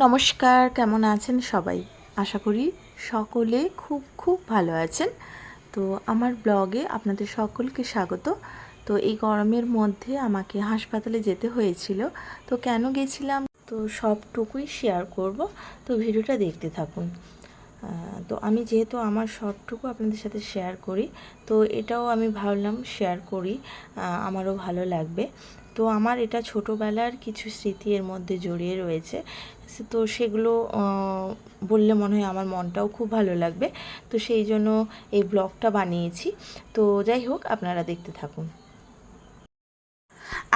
নমস্কার, কেমন আছেন সবাই? আশা করি সকলে খুব খুব ভালো আছেন। তো আমার ব্লগে আপনাদের সকলকে স্বাগত। তো এই গরমের মধ্যে আমাকে হাসপাতালে যেতে হয়েছিল। তো কেন গেছিলাম? তো সবটুকুই শেয়ার করব। তো ভিডিওটা দেখতে থাকুন। তো আমি যেহেতু আমার সবটুকু আপনাদের সাথে শেয়ার করি, তো এটাও আমি ভাবলাম শেয়ার করি। আমারও ভালো লাগবে। তো আমার এটা ছোটোবেলার কিছু স্মৃতি এর মধ্যে জড়িয়ে রয়েছে। তো সেগুলো বললে মনে হয় আমার মনটাও খুব ভালো লাগবে। তো সেই জন্য এই ব্লগটা বানিয়েছি। তো যাই হোক, আপনারা দেখতে থাকুন।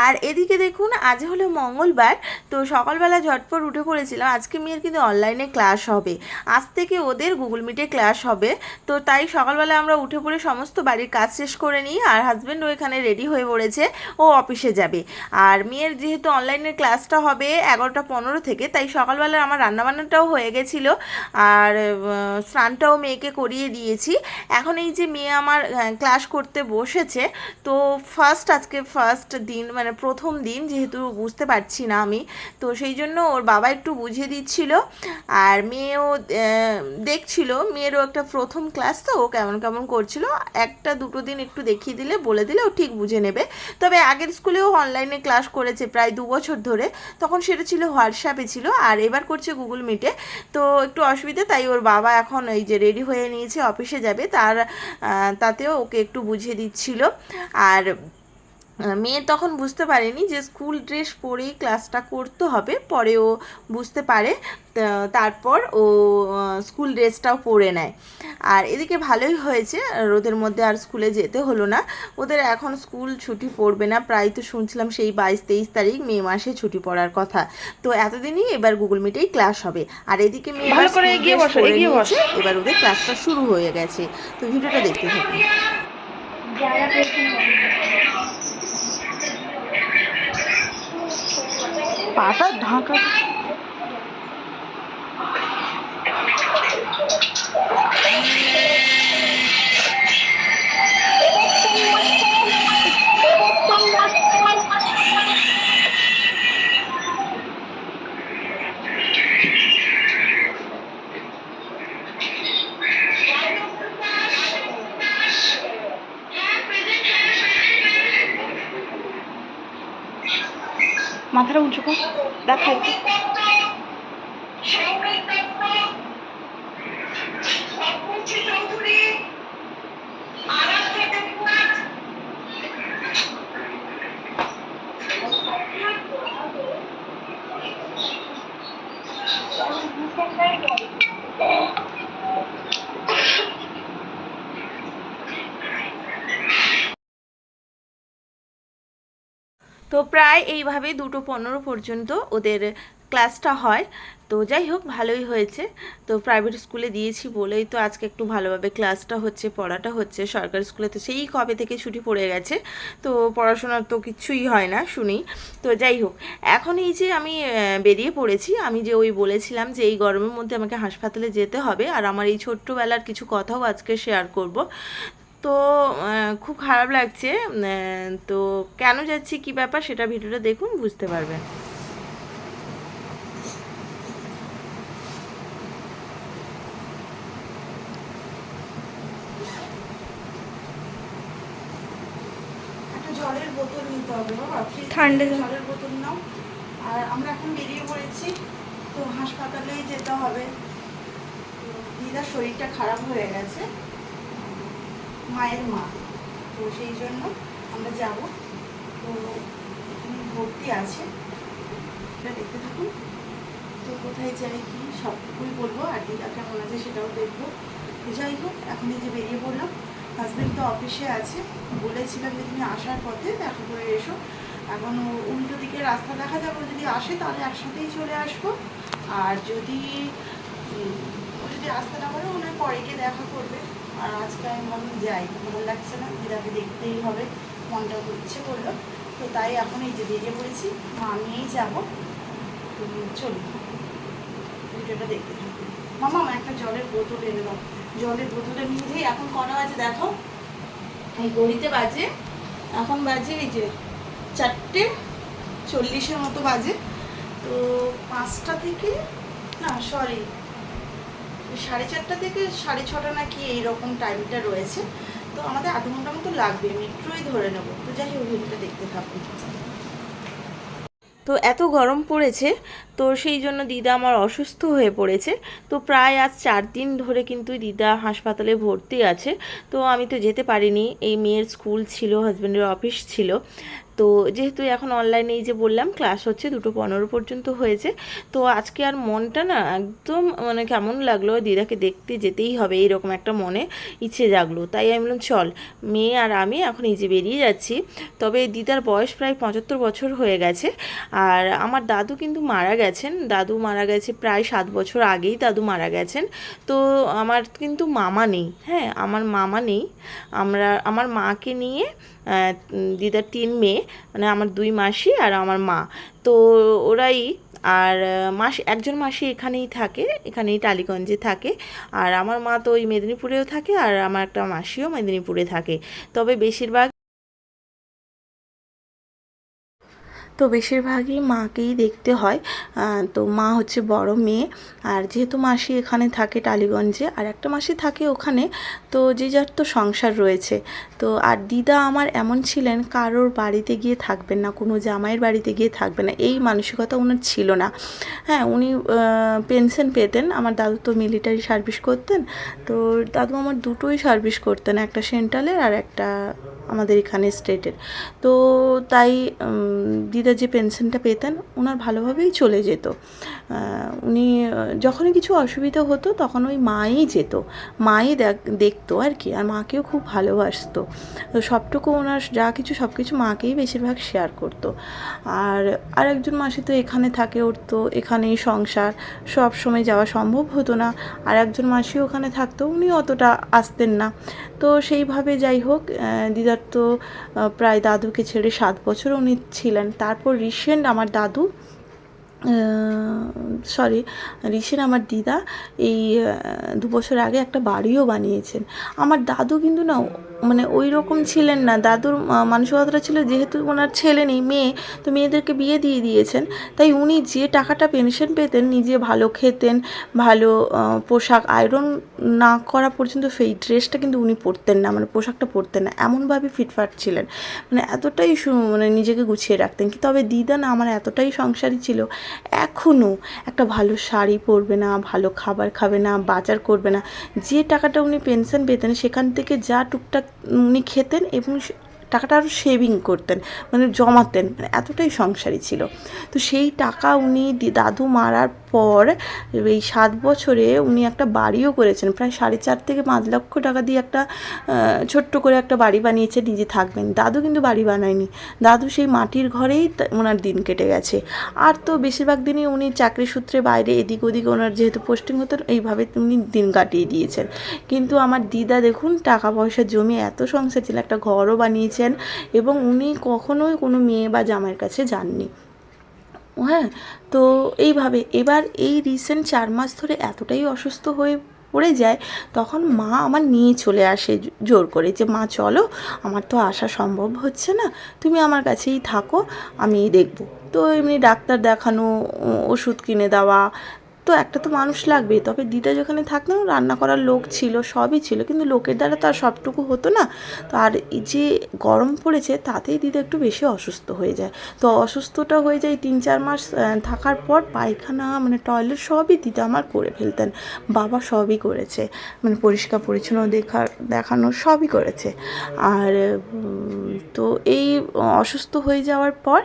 আর এদিকে দেখুন, আজ হলো মঙ্গলবার, তো সকালবেলা ঝটপট উঠে পড়েছিলাম। আজকে মেয়ের কিন্তু অনলাইনে ক্লাস হবে। আজ থেকে ওদের গুগল মিটে ক্লাস হবে। তো তাই সকালবেলা আমরা উঠে পড়ে সমস্ত বাড়ির কাজ শেষ করে নিই আর হাজব্যান্ডও এখানে রেডি হয়ে পড়েছে, ও অফিসে যাবে। আর মেয়ের যেহেতু অনলাইনের ক্লাসটা হবে এগারোটা পনেরো থেকে, তাই সকালবেলা আমার রান্নাবান্নাটাও হয়ে গেছিল। আর স্নানটাও মেয়েকে করিয়ে দিয়েছি। এখন এই যে মেয়ে আমার ক্লাস করতে বসেছে, তো ফার্স্ট আজকে ফার্স্ট দিন মানে প্রথম দিন যেহেতু বুঝতে পারছি না আমি, তো সেই জন্য ওর বাবা একটু বুঝিয়ে দিচ্ছিল। আর মেয়েও দেখছিল, মেয়েরও একটা প্রথম ক্লাস তো, ও কেমন কেমন করছিল। একটা দুটো দিন একটু দেখিয়ে দিলে, বলে দিলে ও ঠিক বুঝে নেবে। তবে আগের স্কুলেও অনলাইনে ক্লাস করেছে প্রায় দু বছর ধরে। তখন সেটা ছিল হোয়াটসঅ্যাপে ছিল, আর এবার করছে গুগল মিটে। তো একটু অসুবিধা, তাই ওর বাবা এখন এই যে রেডি হয়ে নিয়েছে, অফিসে যাবে। তার তাতেও ওকে একটু বুঝিয়ে দিচ্ছিল। আর মেয়ে তখন বুঝতে পারেনি যে স্কুল ড্রেস পরেই ক্লাসটা করতে হবে পরে ও বুঝতে পারে তা- তারপর ও স্কুল ড্রেসটাও পরে নেয়। আর এদিকে ভালোই হয়েছে রোদের মধ্যে আর স্কুলে যেতে হলো না। ওদের এখন স্কুল ছুটি পড়বে না প্রায় তো শুনছিলাম সেই বাইশ তেইশ তারিখ মে মাসে ছুটি পড়ার কথা। তো এতদিনই এবার গুগল মিটেই ক্লাস হবে। আর এদিকে মেয়ে এবার ওদের ক্লাসটা শুরু হয়ে গেছে। তো ভিডিওটা দেখতে থাকুন। पाटा ढांका 살아온 주고 나 갈게. তো প্রায় এইভাবে দুটো পনেরো পর্যন্ত ওদের ক্লাসটা হয়। তো যাই হোক, ভালোই হয়েছে। তো প্রাইভেট স্কুলে দিয়েছি বলেই তো আজকে একটু ভালোভাবে ক্লাসটা হচ্ছে, পড়াটা হচ্ছে। সরকারি স্কুলে তো সেই কবে থেকে ছুটি পড়ে গেছে। তো পড়াশোনার তো কিছুই হয় না, শুনি। তো যাই হোক, এখন এই যে আমি বেরিয়ে পড়েছি, আমি যে ওই বলেছিলাম যে এই গরমের মধ্যে আমাকে হাসপাতালে যেতে হবে। আর আমার এই ছোট্টবেলার কিছু কথাও আজকে শেয়ার করব। তো খুব খারাপ লাগছে তো কেন যাচ্ছি কি ব্যাপার সেটা ভিডিওটা দেখুন বুঝতে পারবেন। একটা জলের বোতল নিতে হবে বাবা। ঠান্ডা জলের বোতল নাও। আর আমরা এখন বেরিয়ে পড়েছি তো হাসপাতালেই যেতে হবে। দিদার শরীরটা খারাপ হয়ে গেছে। মায়ের মা। তো সেই জন্য আমরা যাব। তো ভর্তি আছে। এটা দেখতে থাকুন। তো কোথায় যাই, কি সবটুকুই বলব। আর দিদা কেমন আছে সেটাও দেখব। যাই হোক, এখন এই যে বেরিয়ে পড়লাম হাজব্যান্ড তো অফিসে আছে। বলেছিলাম যে তুমি আসার পথে দেখা করে এসো। এখন উল্টো দিকে রাস্তা দেখা যাবে, যদি আসে তাহলে একসাথেই চলে আসব। আর যদি ও যদি আসতে না পারে ওনার পরে গিয়ে দেখা করবে। আর আজকে আমি ভাবলাম যাই, ভালো লাগছে না, দিদাকে দেখতেই হবে মনটা ইচ্ছে করল। তো তাই এখন এই যে বেরিয়ে পড়েছি, মা নিয়েই যাব। তো চলুন, ভিডিওটা দেখতে থাকুন। মামা, আমার একটা জলের বোতল এনে দাও। জলের বোতলটা নিয়ে এখন কটা বাজে দেখো? এই গড়িতে বাজে, এখন বাজে এই যে চারটে চল্লিশের মতো বাজে। তো পাঁচটা থেকে, না সরি সাড়ে চারটা থেকে সাড়ে ছটা নাকি এইরকম টাইমটা রয়েছে। তো আমাদের আধ ঘণ্টা মতো লাগবে মেট্রোই ধরে নেব। তো যাই হোক, ভিডিওটা দেখতে থাকুন। তো এত গরম পড়েছে, তো সেই জন্য দিদা আমার অসুস্থ হয়ে পড়েছে। তো প্রায় আজ চার দিন ধরে কিন্তু দিদা হাসপাতালে ভর্তি আছে। তো আমি তো যেতে পারিনি, এই মেয়ের স্কুল ছিল হাজব্যান্ডের অফিস ছিল। তো যেহেতু এখন অনলাইনে এই যে বললাম ক্লাস হচ্ছে দুটো পনেরো পর্যন্ত হয়েছে। তো আজকে আর মনটা না একদম মানে কেমন লাগল, দিদাকে দেখতে যেতেই হবে এইরকম একটা মনে ইচ্ছে জাগলো। তাই আমি বললাম, চল, মেয়ে আর আমি এখন এই যে বেরিয়ে যাচ্ছি। তবে দিদার বয়স প্রায় পঁচাত্তর বছর হয়ে গেছে, আর আমার দাদু কিন্তু মারা গেছেন। দাদু মারা গেছে প্রায় সাত বছর আগেই দাদু মারা গেছেন। তো আমার কিন্তু মামা নেই হ্যাঁ আমার মামা নেই। আমরা, আমার মাকে নিয়ে দিদার তিন মেয়ে মানে আমার দুই মাসি আর আমার মা। তো ওরাই আর মাস, একজন মাসি এখানেই থাকে, এখানেই টালিগঞ্জে থাকে। আর আমার মা তো ওই মেদিনীপুরেও থাকে আর আমার একটা মাসিও মেদিনীপুরে থাকে। তবে বেশিরভাগ তো বেশিরভাগই মাকেই দেখতে হয়। তো মা হচ্ছে বড় মেয়ে। আর যেহেতু মাসি এখানে থাকে টালিগঞ্জে আর একটা মাসি থাকে ওখানে তো যে যার তো সংসার রয়েছে। তো আর দিদা আমার এমন ছিলেন কারোর বাড়িতে গিয়ে থাকবেন না কোনো জামাইয়ের বাড়িতে গিয়ে থাকবেন না। এই মানসিকতা ওনার ছিল না। হ্যাঁ উনি পেনশন পেতেন। আমার দাদু তো মিলিটারি সার্ভিস করতেন। তো দাদু আমার দুটোই সার্ভিস করতেন একটা সেন্ট্রালের আর একটা আমাদের এখানে স্টেটের। তো তাই উম, দিদা যে পেনশনটা পেতেন, ওনার ভালোভাবেই চলে যেত। উনি যখনই কিছু অসুবিধা হতো, তখন ওই মাই যেত। মাই দেখ- দেখতো আর কি, আর মাকেও খুব ভালোবাসতো। তো সবটুকু ওনার যা কিছু সব কিছু মাকেই বেশিরভাগ শেয়ার করতো। আর আরেকজন মাসি তো এখানে থাকে ওর তো, এখানেই সংসার সব সময় যাওয়া সম্ভব হতো না। আর একজন মাসি ওখানে থাকতো, উনি অতটা আসতেন না। তো সেইভাবে যাই হোক দিদার তো প্রায় দাদুকে ছেড়ে সাত বছর উনি ছিলেন। তারপর রিসেন্ট আমার দাদু সরি রিসেন্ট আমার দিদা এই দু বছর আগে একটা বাড়িও বানিয়েছেন। আমার দাদু কিন্তু না মানে ওই রকম ছিলেন না। দাদুর মানসিকতাটা ছিল যেহেতু ওনার ছেলে নেই, মেয়ে, তো মেয়েদেরকে বিয়ে দিয়ে দিয়েছেন। তাই উনি যে টাকাটা পেনশন পেতেন, নিজে ভালো খেতেন, ভালো পোশাক আয়রন না করা পর্যন্ত সেই ড্রেসটা কিন্তু উনি পরতেন না মানে পোশাকটা পরতেন না। এমনভাবে ফিটফাট ছিলেন। মানে এতটাই মানে নিজেকে গুছিয়ে রাখতেন কি, তবে দিদা না আমার এতটাই সংসারী ছিল। এখনও একটা ভালো শাড়ি পরবে না, ভালো খাবার খাবে না, বাজার করবে না। যে টাকাটা উনি পেনশন পেতেন, সেখান থেকে যা টুকটাক উনি খেতেন এবং টাকাটা আরও সেভিং করতেন মানে জমাতেন মানে এতটাই সংসারী ছিল। তো সেই টাকা উনি দাদু মারার পর এই সাত বছরে উনি একটা বাড়িও করেছেন। প্রায় সাড়ে চার থেকে পাঁচ লক্ষ টাকা দিয়ে একটা ছোট্ট করে একটা বাড়ি বানিয়েছে, নিজে থাকবেন। দাদু কিন্তু বাড়ি বানায়নি। দাদু সেই মাটির ঘরেই ওনার দিন কেটে গেছে। আর তো বেশিরভাগ দিনই উনি চাকরি সূত্রে বাইরে এদিক ওদিক ওনার যেহেতু পোস্টিং হতো, এইভাবে উনি দিন কাটিয়ে দিয়েছেন। কিন্তু আমার দিদা দেখুন, টাকা পয়সা জমিয়ে এত সংসার, ছিল একটা ঘরও বানিয়েছেন এবং উনি কখনোই কোনো মেয়ে বা জামাইয়ের কাছে যাননি। হ্যাঁ তো এইভাবে এবার এই রিসেন্ট চার মাস ধরে এতটাই অসুস্থ হয়ে পড়ে যায়, তখন মা আমার নিয়ে চলে আসে জোর করে যে, মা, চলো, আমার তো আসা সম্ভব হচ্ছে না, তুমি আমার কাছেই থাকো, আমি দেখব। তো এমনি ডাক্তার দেখানো ওষুধ কিনে দেওয়া তো একটা তো মানুষ লাগবে তবে দিদা যেখানে থাকতাম রান্না করার লোক ছিল, সবই ছিল। কিন্তু লোকের দ্বারা তো আর সবটুকু হতো না। তো আর যে গরম পড়েছে, তাতেই দিদা একটু বেশি অসুস্থ হয়ে যায়। তো অসুস্থটা হয়ে যায় তিন চার মাস থাকার পর পায়খানা মানে টয়লেট সবই দিদা আমার করে ফেলতেন। বাবা সবই করেছে। মানে পরিষ্কার পরিচ্ছন্ন দেখা, দেখানো সবই করেছে। আর তো এই অসুস্থ হয়ে যাওয়ার পর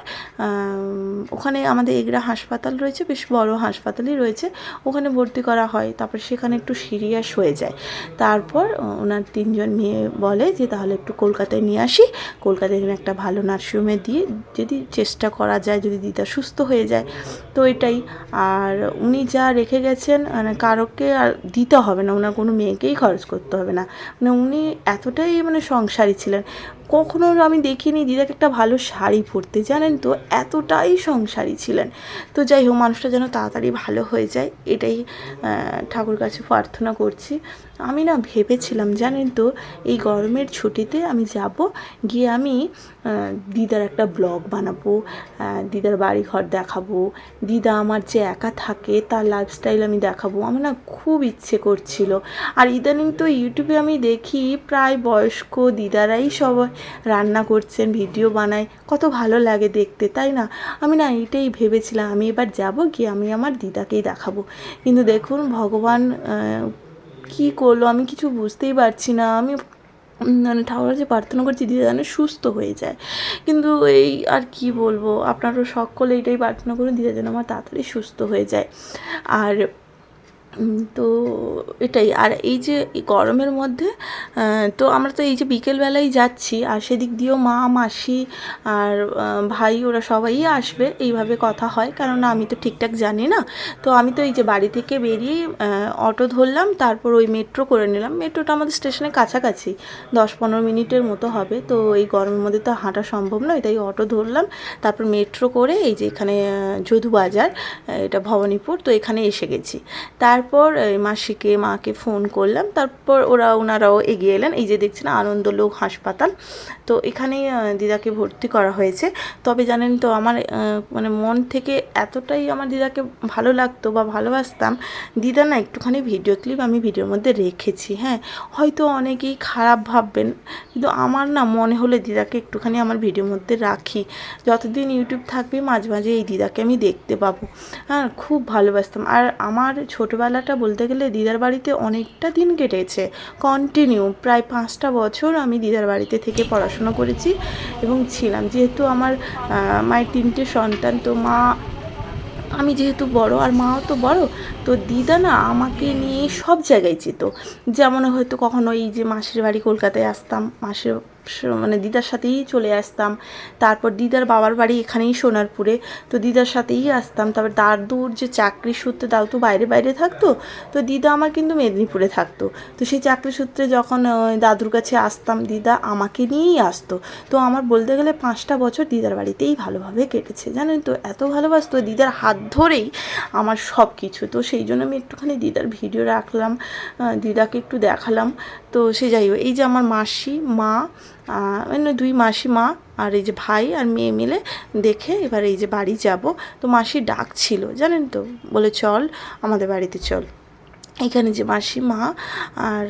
ওখানে আমাদের এগরা হাসপাতাল রয়েছে, বেশ বড় হাসপাতালই রয়েছে। ওখানে ভর্তি করা হয়, তারপর সেখানে একটু সিরিয়াস হয়ে যায়। তারপর ওনার তিনজন মেয়ে বলে যে, তাহলে একটু কলকাতায় নিয়ে আসি। কলকাতায় একটা ভালো নার্সিংহোমে দিয়ে যদি চেষ্টা করা যায়, যদি দিদা সুস্থ হয়ে যায়, তো এটাই। আর উনি যা রেখে গেছেন মানে কারোকে আর দিতে হবে না, ওনার কোনো মেয়েকেই খরচ করতে হবে না। মানে উনি এতটাই মানে সংসারী ছিলেন। কখনো আমি দেখিনি দিদাকে একটা ভালো শাড়ি পরতে। জানেন তো, এতটাই সংসারী ছিলেন। তো যাই হোক, মানুষটা যেন তাড়াতাড়ি ভালো হয়ে যায়, এটাই ঠাকুর কাছে প্রার্থনা করছি। আমি না ভেবেছিলাম, জানেন তো, এই গরমের ছুটিতে আমি যাব, গিয়ে আমি দিদার একটা ব্লগ বানাবো দিদার বাড়ি ঘর দেখাবো। দিদা আমার যে একা থাকে, তার লাইফস্টাইল আমি দেখাবো। আমার না খুব ইচ্ছে করছিল। আর ইদানিং তো ইউটিউবে আমি দেখি প্রায় বয়স্ক দিদারাই সবাই রান্না করছেন, ভিডিও বানায়। কত ভালো লাগে দেখতে, তাই না? আমি না এটাই ভেবেছিলাম, আমি এবার যাব গিয়ে আমি আমার দিদাকেই দেখাবো। কিন্তু দেখুন, ভগবান কি করল আমি কিছু বুঝতেই পারছি না। আমি মানে ঠাকুরের যে প্রার্থনা করছি দিদা যেন সুস্থ হয়ে যায়। কিন্তু এই আর কি বলব, আপনারও সকলে এটাই প্রার্থনা করুন, দিদা যেন আমার তাড়াতাড়ি সুস্থ হয়ে যায়। আর তো এটাই। আর এই যে গরমের মধ্যে তো আমরা তো এই যে বিকেলবেলায় যাচ্ছি, আর সেদিক দিয়েও মা, মাসি আর ভাই, ওরা সবাই আসবে, এইভাবে কথা হয়। কারণ আমি তো ঠিকঠাক জানি না। তো আমি তো এই যে বাড়ি থেকে বেরিয়ে অটো ধরলাম, তারপর ওই মেট্রো করে নিলাম। মেট্রোটা আমাদের স্টেশনের কাছাকাছি দশ পনেরো মিনিটের মতো হবে। তো এই গরমের মধ্যে তো হাঁটা সম্ভব নয়, তাই অটো ধরলাম। তারপর মেট্রো করে এই যে এখানে যদু বাজার এটা ভবানীপুর, তো এখানে এসে গেছি। তারপর মাসিকে মাকে ফোন করলাম। তারপর ওরা ওনারাও এগিয়ে এলেন। এই যে দেখছেন আনন্দলোক হাসপাতাল। তো এখানেই আহ, দিদাকে ভর্তি করা হয়েছে। তবে জানেন তো আমার মানে মন থেকে এতটাই আমার দিদাকে ভালো লাগতো বা ভালোবাসতাম। দিদা না একটুখানি ভিডিও ক্লিপ আমি ভিডিওর মধ্যে রেখেছি হ্যাঁ। হয়তো অনেকেই খারাপ ভাববেন কিন্তু আমার না মনে হলে দিদাকে একটুখানি আমার ভিডিওর মধ্যে রাখি। যতদিন ইউটিউব থাকবে মাঝে মাঝে এই দিদাকে আমি দেখতে পাবো। হ্যাঁ খুব ভালোবাসতাম। আর আমার ছোটোবেলাটা বলতে গেলে দিদার বাড়িতে অনেকটা দিন কেটেছে। কন্টিনিউ প্রায় পাঁচটা বছর আমি দিদার বাড়িতে থেকে পড়াশোনা করেছি এবং ছিলাম। যেহেতু আমার মায়ের তিনটে সন্তান, তো মা, আমি যেহেতু বড় আর মাও তো বড়, তো দিদা না আমাকে নিয়ে সব জায়গায় যেত। যেমন হয়তো কখনো এই যে মাসির বাড়ি কলকাতায় আসতাম, মাসির মানে দিদার সাথেই চলে আসতাম। তারপর দিদার বাবার বাড়ি এখানেই সোনারপুরে। তো দিদার সাথেই আসতাম। তারপর দাদুর যে চাকরি সূত্রে দাদু তো বাইরে বাইরে থাকতো। তো দিদা আমার কিন্তু মেদিনীপুরে থাকতো। তো সেই চাকরি সূত্রে যখন দাদুর কাছে আসতাম, দিদা আমাকে নিয়েই আসতো। তো আমার বলতে গেলে পাঁচটা বছর দিদার বাড়িতেই ভালোভাবে কেটেছে। জানেন তো, এত ভালোবাসতো দিদার হাত ধরেই আমার সব কিছু তো সেই জন্য আমি একটুখানি দিদার ভিডিও রাখলাম দিদাকে একটু দেখালাম। তো সে যাই হোক, এই যে আমার মাসি, মা মানে দুই মাসি মা আর এই যে ভাই আর মেয়ে মিলে দেখে এবার এই যে বাড়ি যাব। তো মাসি ডাকছিল, জানেন তো? বলে, চল আমাদের বাড়িতে চল। এখানে যে মাসি মা আর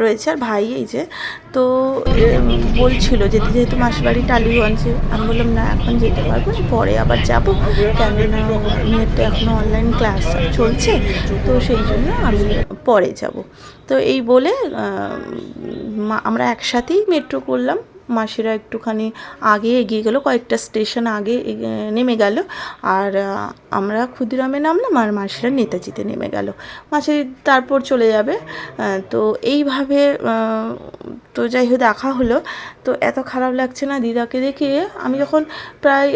রয়েছে আর ভাই এই যে। তো বলছিল যেতে যেহেতু মাসির বাড়ি টালিগঞ্জে। আমি বললাম, না, এখন যেতে পারব পরে আবার যাব। কেননা, মেয়ের তো এখনও অনলাইন ক্লাস চলছে। তো সেই জন্য আমি পরে যাব। তো এই বলে আমরা একসাথেই মেট্রো করলাম। মাসিরা একটুখানি আগে এগিয়ে গেল, কয়েকটা স্টেশন আগে নেমে গেল। আর আমরা ক্ষুদিরামে নামলাম আর মাসিরা নেতাজিতে নেমে গেল। মাসি তারপর চলে যাবে। তো এইভাবে তো যাই হোক, দেখা হলো। তো এত খারাপ লাগছে না দিদাকে দেখে। আমি যখন প্রায়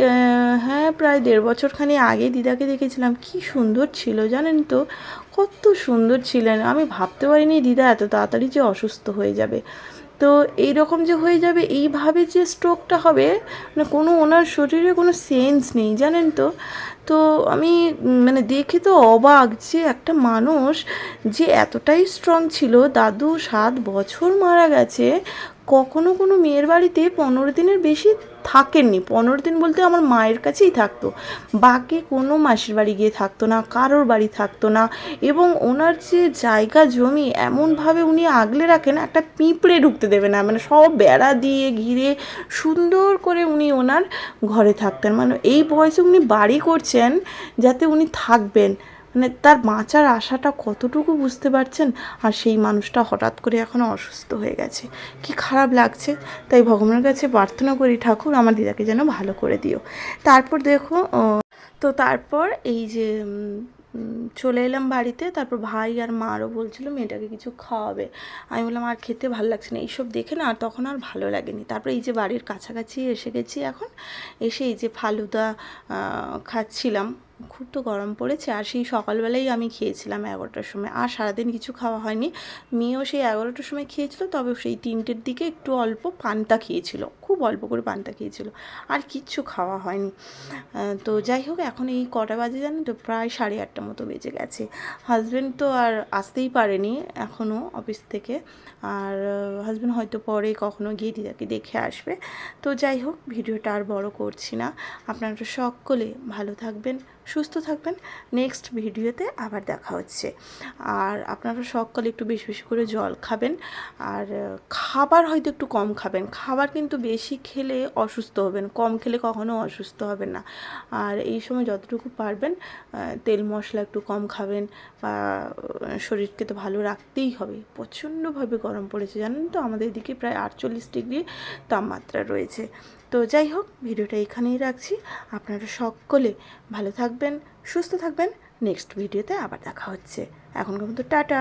হ্যাঁ প্রায় দেড় বছরখানি আগে দিদাকে দেখেছিলাম, কি সুন্দর ছিল জানেন তো? কত সুন্দর ছিলেন। আমি ভাবতে পারিনি দিদা এত তাড়াতাড়ি যে অসুস্থ হয়ে যাবে। তো এই রকম যে হয়ে যাবে, এইভাবে যে স্ট্রোকটা হবে মানে কোনো ওনার শরীরে কোনো সেন্স নেই, জানেন তো? তো আমি মানে দেখে তো অবাক যে একটা মানুষ যে এতটাই স্ট্রং ছিল, দাদু সাত বছর মারা গেছে কখনো কোনো মেয়ের বাড়িতে পনেরো দিনের বেশি থাকেননি। পনেরো দিন বলতে আমার মায়ের কাছেই থাকতো। বাকি কোনো মাসির বাড়ি গিয়ে থাকতো না, কারোর বাড়ি থাকতো না এবং ওনার যে জায়গা জমি এমনভাবে উনি আগলে রাখেন, একটা পিঁপড়ে ঢুকতে দেবে না। মানে সব বেড়া দিয়ে ঘিরে সুন্দর করে উনি ওনার ঘরে থাকতেন। মানে এই বয়সে উনি বাড়ি করছেন যাতে উনি থাকবেন। মানে তার বাঁচার আশাটা কতটুকু বুঝতে পারছেন? আর সেই মানুষটা হঠাৎ করে এখন অসুস্থ হয়ে গেছে। কি খারাপ লাগছে? তাই ভগবানের কাছে প্রার্থনা করি, ঠাকুর আমার দিদাকে যেন ভালো করে দিও। তারপর দেখো তো তারপর এই যে চলে এলাম বাড়িতে। তারপর ভাই আর মারও বলছিল, মেয়েটাকে কিছু খাওয়াবে। আমি বললাম, আর খেতে ভালো লাগছে না। এইসব দেখে না আর তখন আর ভালো লাগেনি। তারপরে এই যে বাড়ির কাছাকাছি এসে গেছি এখন। এসে এই যে ফালুদা খাচ্ছিলাম। খুব তো গরম পড়েছে আর সেই সকালবেলাই আমি খেয়েছিলাম এগারোটার সময়। আর সারাদিন কিছু খাওয়া হয়নি। মেয়েও সেই এগারোটার সময় খেয়েছিল, তবে সেই তিনটের দিকে একটু অল্প পান্তা খেয়েছিল, খুব অল্প করে পান্তা খেয়েছিল। আর কিচ্ছু খাওয়া হয়নি। তো যাই হোক, এখন এই কটা বাজে জানেন তো, প্রায় সাড়ে আটটা মতো বেজে গেছে। হাজব্যান্ড তো আর আসতেই পারেনি এখনও অফিস থেকে। আর হাজব্যান্ড হয়তো পরে কখনো গিয়ে দিদাকে দেখে আসবে। তো যাই হোক, ভিডিওটা আর বড় করছি না। আপনারা সকলে ভালো থাকবেন সুস্থ থাকবেন। নেক্সট ভিডিওতে আবার দেখা হচ্ছে। আর আপনারা সকলে একটু বেশি বেশি করে জল খাবেন। আর খাবার হয়তো একটু কম খাবেন। খাবার কিন্তু বেশি খেলে অসুস্থ হবেন। কম খেলে কখনো অসুস্থ হবেন না। আর এই সময় যতটুকু পারবেন তেল মশলা একটু কম খাবেন বা শরীরকে তো ভালো রাখতেই হবে। প্রচণ্ডভাবে গরম পড়েছে। জানেন তো আমাদের এদিকে প্রায় আটচল্লিশ ডিগ্রি তাপমাত্রা রয়েছে। তো যাই হোক, ভিডিওটা এখানেই রাখছি। আপনারা সকলে ভালো থাকবেন, সুস্থ থাকবেন। নেক্সট ভিডিওতে আবার দেখা হচ্ছে। এখনকার মতো টাটা।